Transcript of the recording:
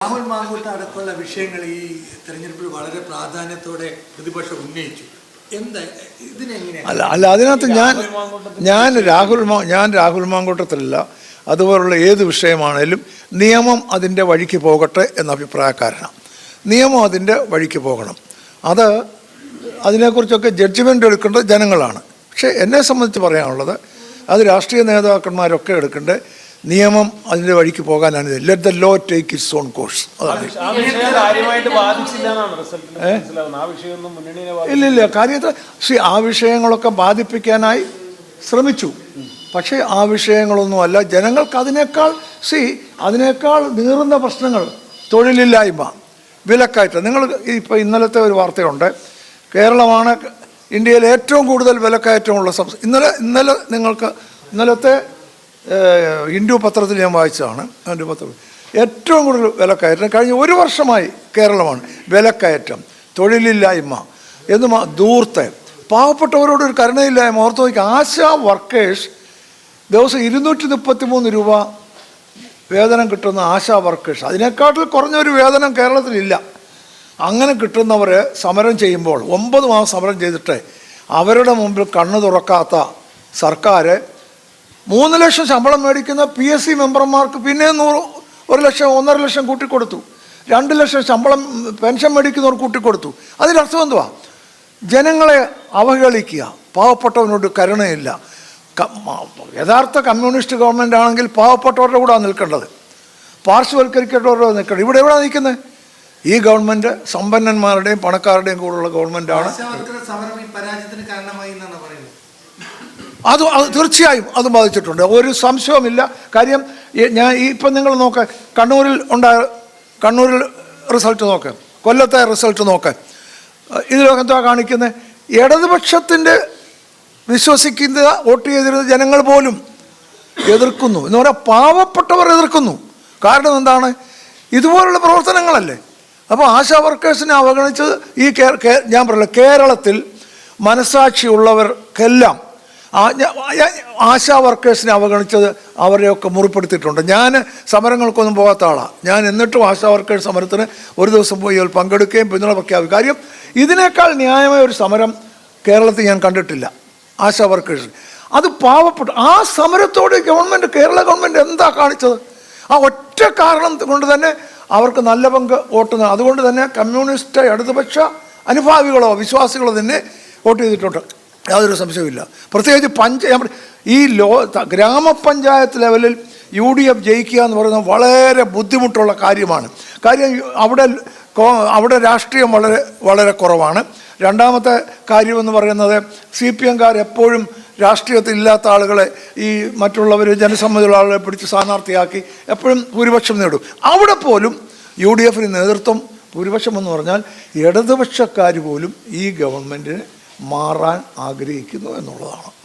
രാഹുൽ മാങ്കൂട്ട് അടക്കമുള്ള വിഷയങ്ങൾ ഈ തെരഞ്ഞെടുപ്പിൽ വളരെ പ്രാധാന്യത്തോടെ പ്രതിപക്ഷം ഉന്നയിച്ചു. എന്താ ഇതിനെങ്ങനെ അല്ല അല്ല അതിനകത്ത് ഞാൻ ഞാൻ രാഹുൽ മാ ഞാൻ രാഹുൽ മാങ്കൂട്ടത്തിലല്ല അതുപോലുള്ള ഏത് വിഷയമാണേലും നിയമം അതിന്റെ വഴിക്ക് പോകട്ടെ എന്ന അഭിപ്രായക്കാരനാണ്. നിയമം അതിന്റെ വഴിക്ക് പോകണം. അത് അതിനെക്കുറിച്ചൊക്കെ ജഡ്ജ്മെന്റ് എടുക്കേണ്ടത് ജനങ്ങളാണ്. പക്ഷേ എന്നെ സംബന്ധിച്ച് പറയാനുള്ളത് അത് രാഷ്ട്രീയ നേതാക്കന്മാരൊക്കെ എടുക്കേണ്ട നിയമം അതിന്റെ വഴിക്ക് പോകാനാണ് let the law take its own course. ഇല്ല ഇല്ല. കാര്യത്തിൽ ശ്രീ ആ വിഷയങ്ങളൊക്കെ ബാധിപ്പിക്കാനായി ശ്രമിച്ചു. പക്ഷേ ആ വിഷയങ്ങളൊന്നും അല്ല ജനങ്ങൾക്ക് അതിനേക്കാൾ സി അതിനേക്കാൾ നീറുന്ന പ്രശ്നങ്ങൾ തൊഴിലില്ലായ്മ വിലക്കയറ്റം. നിങ്ങൾ ഇപ്പോൾ ഇന്നലത്തെ ഒരു വാർത്തയുണ്ട്. കേരളമാണ് ഇന്ത്യയിൽ ഏറ്റവും കൂടുതൽ വിലക്കയറ്റമുള്ള സംസ്ഥാനം. ഇന്നലെ ഇന്നലെ നിങ്ങൾക്ക് ഇന്നലത്തെ ഹിന്ദു പത്രത്തിൽ ഞാൻ വായിച്ചതാണ്. ഇൻഡു പത്രം. ഏറ്റവും കൂടുതൽ വിലക്കയറ്റം കഴിഞ്ഞ ഒരു വർഷമായി കേരളമാണ് വിലക്കയറ്റം തൊഴിലില്ലായ്മ എന്ന് ദൂർത്തെ പാവപ്പെട്ടവരോട് ഒരു കരുണയില്ലായ്മ ഓർത്ത് നോക്കി ആശാ വർക്കേഴ്സ് ദിവസം ഇരുന്നൂറ്റി മുപ്പത്തി മൂന്ന് രൂപ വേതനം കിട്ടുന്ന ആശാ വർക്കേഴ്സ്. അതിനെക്കാട്ടിൽ കുറഞ്ഞൊരു വേതനം കേരളത്തിലില്ല. അങ്ങനെ കിട്ടുന്നവർ സമരം ചെയ്യുമ്പോൾ ഒമ്പത് മാസം സമരം ചെയ്തിട്ട് അവരുടെ മുമ്പിൽ കണ്ണു തുറക്കാത്ത സർക്കാർ മൂന്ന് ലക്ഷം ശമ്പളം മേടിക്കുന്ന പി എസ് സി മെമ്പർമാർക്ക് പിന്നെ നൂറ് ഒരു ലക്ഷം ഒന്നര ലക്ഷം കൂട്ടിക്കൊടുത്തു. രണ്ട് ലക്ഷം ശമ്പളം പെൻഷൻ മേടിക്കുന്നവർ കൂട്ടിക്കൊടുത്തു. അതിലർത്ഥം എന്തുവാ? ജനങ്ങളെ അവഹേളിക്കുക. പാവപ്പെട്ടവനോട് കരുണയില്ല. യഥാർത്ഥ കമ്മ്യൂണിസ്റ്റ് ഗവൺമെന്റ് ആണെങ്കിൽ പാവപ്പെട്ടവരുടെ കൂടെ നിൽക്കേണ്ടത്. പാർശ്വവൽക്കരിക്കേണ്ടവരുടെ നിൽക്കേണ്ടത്. ഇവിടെ എവിടെ നിൽക്കുന്നത് ഈ ഗവൺമെന്റ് സമ്പന്നന്മാരുടെയും പണക്കാരുടെയും കൂടെയുള്ള ഗവൺമെന്റാണ് അത് തീർച്ചയായും അത് ബാധിച്ചിട്ടുണ്ട്. ഒരു സംശയവുമില്ല. കാര്യം ഞാൻ ഇപ്പം നിങ്ങൾ നോക്ക് കണ്ണൂരിൽ ഉണ്ടായ കണ്ണൂരിൽ റിസൾട്ട് നോക്ക് കൊല്ലത്തെ റിസൾട്ട് നോക്ക്. ഇതിലൊക്കെ എന്താ കാണിക്കുന്നത് ഇടതുപക്ഷത്തിന്റെ വിശ്വസിക്കുന്ന വോട്ട് ചെയ്തിരുന്ന ജനങ്ങൾ പോലും എതിർക്കുന്നു. എന്ന് പറഞ്ഞാൽ പാവപ്പെട്ടവർ എതിർക്കുന്നു. കാരണം എന്താണ്? ഇതുപോലുള്ള പ്രവർത്തനങ്ങളല്ലേ. അപ്പോൾ ആശാ വർക്കേഴ്സിനെ അവഗണിച്ച് ഈ ഞാൻ പറയില്ല കേരളത്തിൽ മനസാക്ഷിയുള്ളവർക്കെല്ലാം ആശാ വർക്കേഴ്സിനെ അവഗണിച്ചത് അവരെയൊക്കെ മുറിപ്പെടുത്തിയിട്ടുണ്ട്. ഞാൻ സമരങ്ങൾക്കൊന്നും പോകാത്ത ആളാണ് ഞാൻ എന്നിട്ടും ആശാ വർക്കേഴ്സ് സമരത്തിന് ഒരു ദിവസം പോയി പങ്കെടുക്കുകയും പിന്തുണ പ്രഖ്യാപിക്കും. കാര്യം ഇതിനേക്കാൾ ന്യായമായ ഒരു സമരം കേരളത്തിൽ ഞാൻ കണ്ടിട്ടില്ല. ആശാ വർക്കേഴ്സ് അത് പാവപ്പെട്ടു ആ സമരത്തോട് ഗവൺമെന്റ് കേരള ഗവൺമെന്റ് എന്താ കാണിച്ചത്? ആ ഒറ്റ കാരണം കൊണ്ട് തന്നെ അവർക്ക് നല്ല പങ്ക് വോട്ട് അതുകൊണ്ട് തന്നെ കമ്മ്യൂണിസ്റ്റ് ഇടതുപക്ഷ അനുഭാവികളോ വിശ്വാസികളോ തന്നെ വോട്ട് ചെയ്തിട്ടുണ്ട്. യാതൊരു സംശയവുമില്ല. പ്രത്യേകിച്ച് പഞ്ച ഈ ലോ ഗ്രാമപഞ്ചായത്ത് ലെവലിൽ യു ഡി എഫ് ജയിക്കുക എന്ന് പറയുന്നത് വളരെ ബുദ്ധിമുട്ടുള്ള കാര്യമാണ്. കാര്യം അവിടെ അവിടെ രാഷ്ട്രീയം വളരെ വളരെ കുറവാണ്. രണ്ടാമത്തെ കാര്യമെന്ന് പറയുന്നത് സി പി എംകാർ എപ്പോഴും രാഷ്ട്രീയത്തിൽ ഇല്ലാത്ത ആളുകളെ ഈ മറ്റുള്ളവർ ജനസമ്മതിയുള്ള ആളുകളെ പിടിച്ച് സ്ഥാനാർത്ഥിയാക്കി എപ്പോഴും ഭൂരിപക്ഷം നേടും. അവിടെ പോലും യു ഡി എഫിന് നേതൃത്വം ഭൂരിപക്ഷം എന്ന് പറഞ്ഞാൽ ഇടതുപക്ഷക്കാർ പോലും ഈ ഗവൺമെന്റിന് മാറാൻ ആഗ്രഹിക്കുന്നു എന്നുള്ളതാണ്.